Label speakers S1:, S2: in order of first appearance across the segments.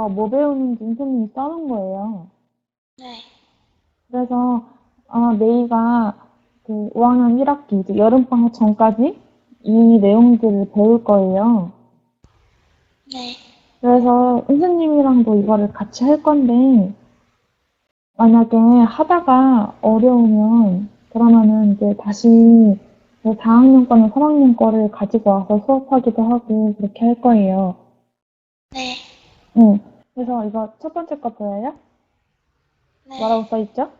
S1: 이거 뭐 배우는지 선생님이 써놓은 거예요.
S2: 네.
S1: 그래서 아, 메이가 그 5학년 1학기 이제 여름방학 전까지 이 내용들을 배울 거예요.
S2: 네.
S1: 그래서 선생님이랑도 이거를 같이 할 건데 만약에 하다가 어려우면 그러면은 이제 다시 4학년 거나 3학년 거를 가지고 와서 수업하기도 하고 그렇게 할 거예요.
S2: 네.
S1: 응. 그래서 이거 첫 번째 거 보여요?
S2: 네.
S1: 뭐라고 써 있죠?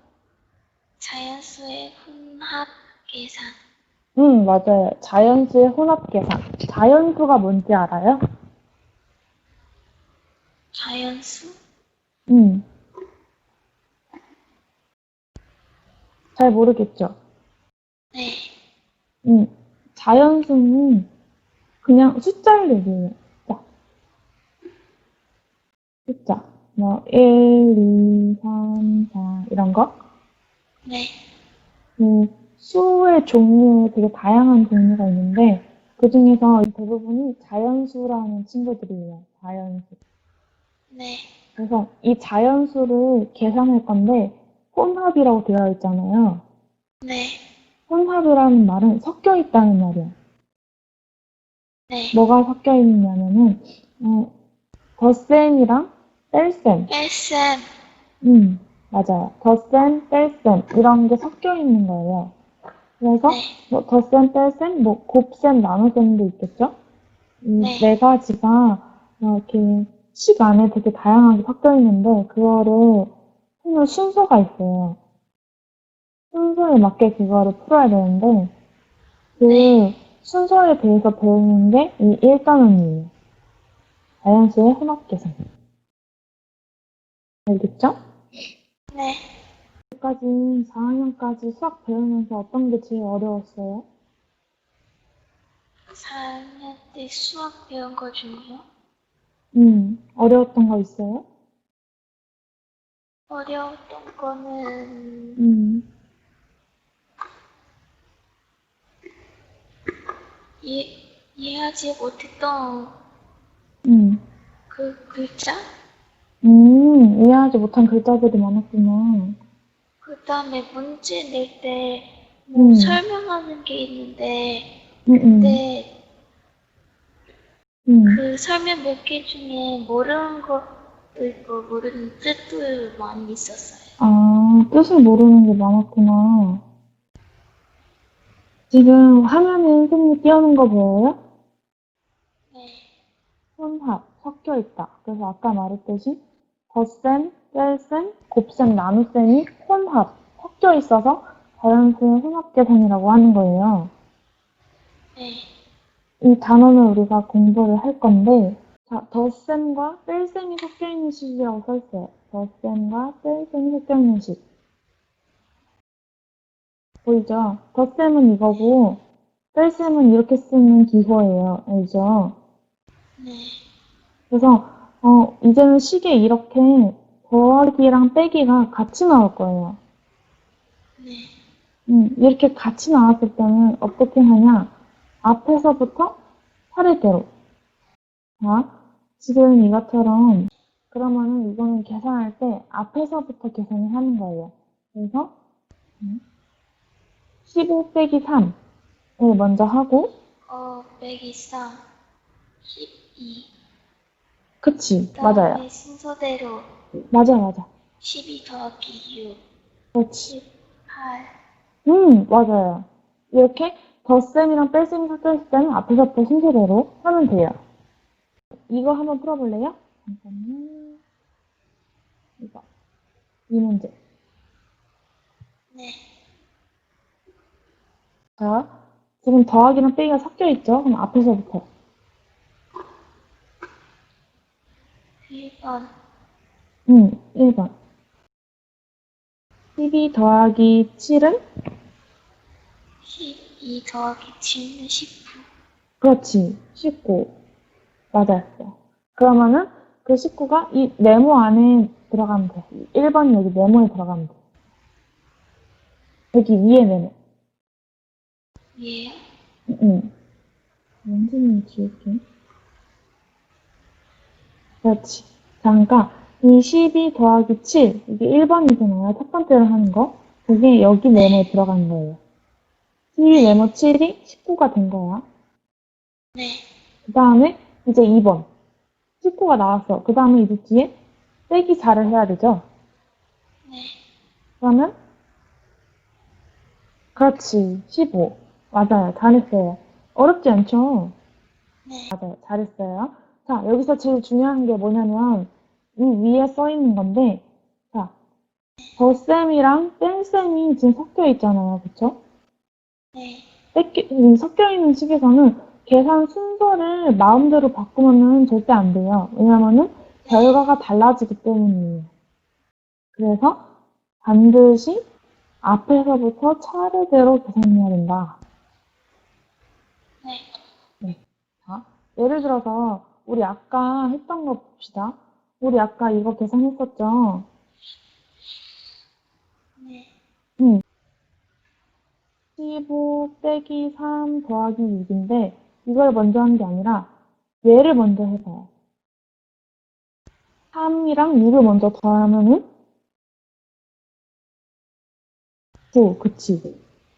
S2: 자연수의 혼합 계산.
S1: 응, 맞아요. 자연수의 혼합 계산. 자연수가 뭔지 알아요?
S2: 자연수?
S1: 응. 잘 모르겠죠?
S2: 네.
S1: 응. 자연수는 그냥 숫자를 얘기해요. 숫자. 뭐, 1, 2, 3, 4, 이런 거.
S2: 네.
S1: 그 수의 종류에 되게 다양한 종류가 있는데, 그 중에서 대부분이 자연수라는 친구들이에요. 자연수.
S2: 네.
S1: 그래서 이 자연수를 계산할 건데, 혼합이라고 되어 있잖아요.
S2: 네.
S1: 혼합이라는 말은 섞여 있다는 말이에요.
S2: 네.
S1: 뭐가 섞여 있냐면은, 어, 덧셈이랑 뺄셈.
S2: 뺄셈.
S1: 음, 맞아요. 덧셈, 뺄셈. 이런 게 섞여 있는 거예요. 그래서,
S2: 네.
S1: 뭐, 덧셈, 뺄셈, 뭐, 곱셈, 나눗셈도 있겠죠? 이
S2: 네.
S1: 네 가지가, 어, 이렇게, 식 안에 되게 다양하게 섞여 있는데, 그거를, 풀 순서가 있어요. 순서에 맞게 그거를 풀어야 되는데, 그,
S2: 네.
S1: 순서에 대해서 배우는 게 이 1단원이에요. 자연수의 혼합 계산. 알겠죠?
S2: 네.
S1: 여기까지 4학년까지 수학 배우면서 어떤 게 제일 어려웠어요?
S2: 4학년 때 수학 배운 거 중에요?
S1: 음, 어려웠던 거 있어요?
S2: 어려웠던 거는
S1: 음,
S2: 이해, 이해하지 못했던
S1: 음,
S2: 그 글자?
S1: 음, 이해하지 못한 글자들이 많았구나.
S2: 그 다음에 문제 낼때 뭐
S1: 음.
S2: 설명하는 게 있는데
S1: 음, 음,
S2: 근데
S1: 음,
S2: 그 설명 몇 개 중에 모르는 것도 있고 모르는 뜻도 많이 있었어요.
S1: 아, 뜻을 모르는 게 많았구나. 지금 화면에 선생님이 띄우는 거 보여요?
S2: 네.
S1: 혼합, 섞여 있다. 그래서 아까 말했듯이 덧셈, 뺄셈, 곱셈, 나눗셈이 혼합, 섞여 있어서 자연수의 혼합 계산이라고 하는 거예요.
S2: 네.
S1: 이 단어는 우리가 공부를 할 건데, 자, 덧셈과 뺄셈이 섞여 있는 식이라고 써 있어요. 덧셈과 뺄셈이 섞여 있는 식. 보이죠? 덧셈은 이거고, 뺄셈은 이렇게 쓰는 기호예요. 알죠?
S2: 네.
S1: 그래서, 어, 이제는 식에 이렇게 더하기랑 빼기가 같이 나올 거예요.
S2: 네.
S1: 음, 이렇게 같이 나왔을 때는 어떻게 하냐? 앞에서부터 차례대로. 자, 지금 이것처럼, 그러면은 이거는 계산할 때 앞에서부터 계산을 하는 거예요. 그래서, 음, 15 빼기 3을 먼저 하고,
S2: 어, 123, 12.
S1: 그치,
S2: 그다음에
S1: 맞아요.
S2: 순서대로
S1: 맞아, 맞아.
S2: 12 더하기 6,
S1: 그렇지.
S2: 18.
S1: 음, 맞아요. 이렇게 덧셈이랑 뺄셈이 섞여 있을 때는 앞에서부터 순서대로 하면 돼요. 이거 한번 풀어볼래요? 잠깐만. 이거. 이 문제.
S2: 네.
S1: 자, 지금 더하기랑 빼기가 섞여 있죠? 그럼 앞에서부터.
S2: 1번,
S1: 음, 1번. 12 더하기 7은?
S2: 12 더하기 7은 19.
S1: 그렇지. 19. 맞았어. 그러면은 그 19가 이 네모 안에 들어가면 돼. 1번이 여기 네모에 들어가면 돼. 여기 위에 네모.
S2: 위에요?
S1: 응. 원진이 지울게. 그렇지. 그러니까 이12 더하기 7, 이게 1번이잖아요. 첫 번째로 하는 거. 그게 여기 네모에 들어간 거예요. 12 네모 7이 19가 된 거야.
S2: 네.
S1: 그 다음에 이제 2번. 19가 나왔어. 그 다음에 이제 뒤에 빼기 4를 해야 되죠.
S2: 네.
S1: 그러면 그렇지. 15. 맞아요. 잘했어요. 어렵지 않죠?
S2: 네.
S1: 맞아요. 잘했어요. 자, 여기서 제일 중요한 게 뭐냐면, 이 위에 써 있는 건데, 자, 덧셈이랑 뺀셈이 지금 섞여 있잖아요. 그쵸?
S2: 네.
S1: 섞여 있는 식에서는 계산 순서를 마음대로 바꾸면은 절대 안 돼요. 왜냐면은 결과가 달라지기 때문이에요. 그래서 반드시 앞에서부터 차례대로 계산해야 된다.
S2: 네.
S1: 자, 예를 들어서 우리 아까 했던 거 봅시다. 우리 아까 이거 계산했었죠?
S2: 네.
S1: 15 빼기 3 더하기 6인데 이걸 먼저 하는 게 아니라 얘를 먼저 해봐요. 3이랑 6을 먼저 더하면은 9, 그치.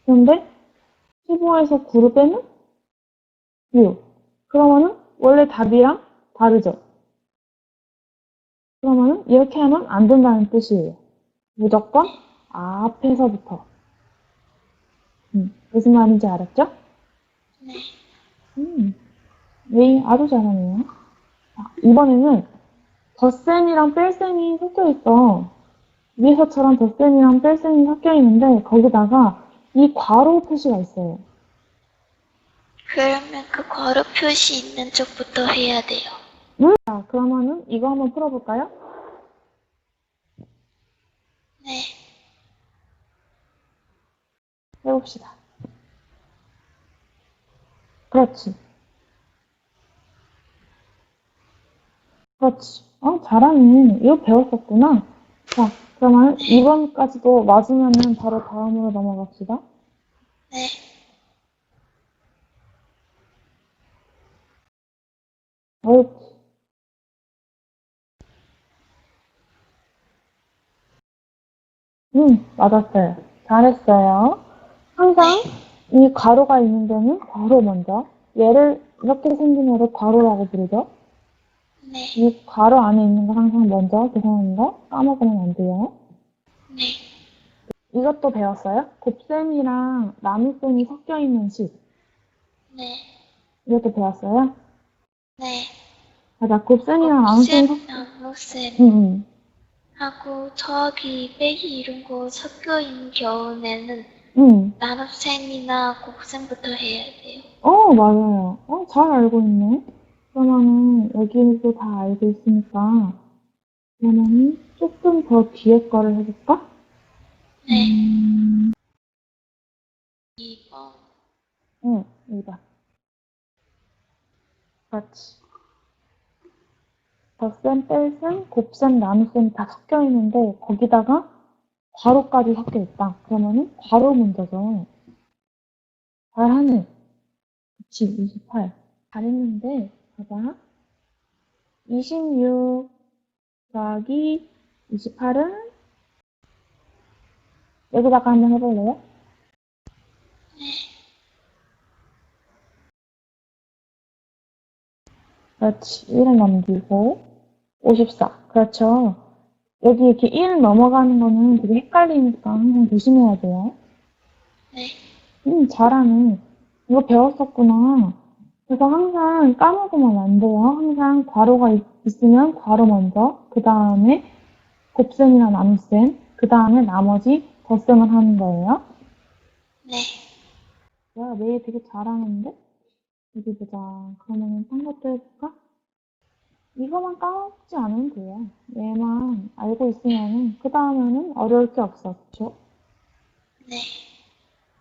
S1: 그런데 15에서 9를 빼면 6. 그러면은 원래 답이랑 다르죠. 그러면은 이렇게 하면 안 된다는 뜻이에요. 무조건 앞에서부터. 음, 무슨 말인지 알았죠?
S2: 네.
S1: 음, 네, 아주 잘하네요. 자, 이번에는 덧셈이랑 뺄셈이 섞여 있어. 위에서처럼 덧셈이랑 뺄셈이 섞여 있는데 거기다가 이 괄호 표시가 있어요.
S2: 그러면 그 괄호 표시 있는 쪽부터 해야 돼요.
S1: 자, 그러면은 이거 한번 풀어볼까요?
S2: 네.
S1: 해봅시다. 그렇지. 그렇지. 어, 잘하네. 이거 배웠었구나. 자, 그러면 2번까지도 맞으면은 바로 다음으로 넘어갑시다.
S2: 네.
S1: 옳지. 응, 맞았어요. 잘했어요. 항상 이 괄호가 있는 데는 괄호 먼저. 얘를 이렇게 생긴 애를 괄호라고 부르죠.
S2: 네.
S1: 이 괄호 안에 있는 거 항상 먼저 계산하는 거 까먹으면 안 돼요.
S2: 네.
S1: 이것도 배웠어요? 곱셈이랑 나눗셈이 섞여 있는 식.
S2: 네.
S1: 이것도 배웠어요?
S2: 네.
S1: 맞아, 곱셈이랑 응, 응.
S2: 하고 더하기, 빼기 이런 거 섞여 있는 경우에는
S1: 응.
S2: 나눗셈이나 곱셈부터 해야 돼요.
S1: 어, 맞아요. 어, 잘 알고 있네. 그러면은, 여기도 다 알고 있으니까, 그러면은, 조금 더 뒤에 거를 해볼까?
S2: 네.
S1: 음,
S2: 2번.
S1: 응, 2번. 그렇지. 덧셈, 뺄셈, 곱셈, 나눗셈 다 섞여 있는데, 거기다가 괄호까지 섞여 있다. 그러면은, 괄호 문제죠. 잘하네. 그치, 28. 잘했는데, 봐봐. 26 더하기 28은 여기다가 한번 해볼래요? 그렇지. 1을 넘기고 54. 그렇죠. 여기 이렇게 1 넘어가는 거는 되게 헷갈리니까 항상 조심해야 돼요.
S2: 네.
S1: 음, 잘하네. 이거 배웠었구나. 그래서 항상 까먹으면 안 돼요. 항상 괄호가 있, 있으면 괄호 먼저, 그 다음에 곱셈이나 나눗셈, 그 다음에 나머지 덧셈을 하는 거예요.
S2: 네.
S1: 야, 매일 되게 잘하는데? 어디 보자. 그러면 딴 것도 해볼까? 이거만 까먹지 않으면 돼요. 얘만 알고 있으면은, 그 다음에는 어려울 게. 그쵸?
S2: 네.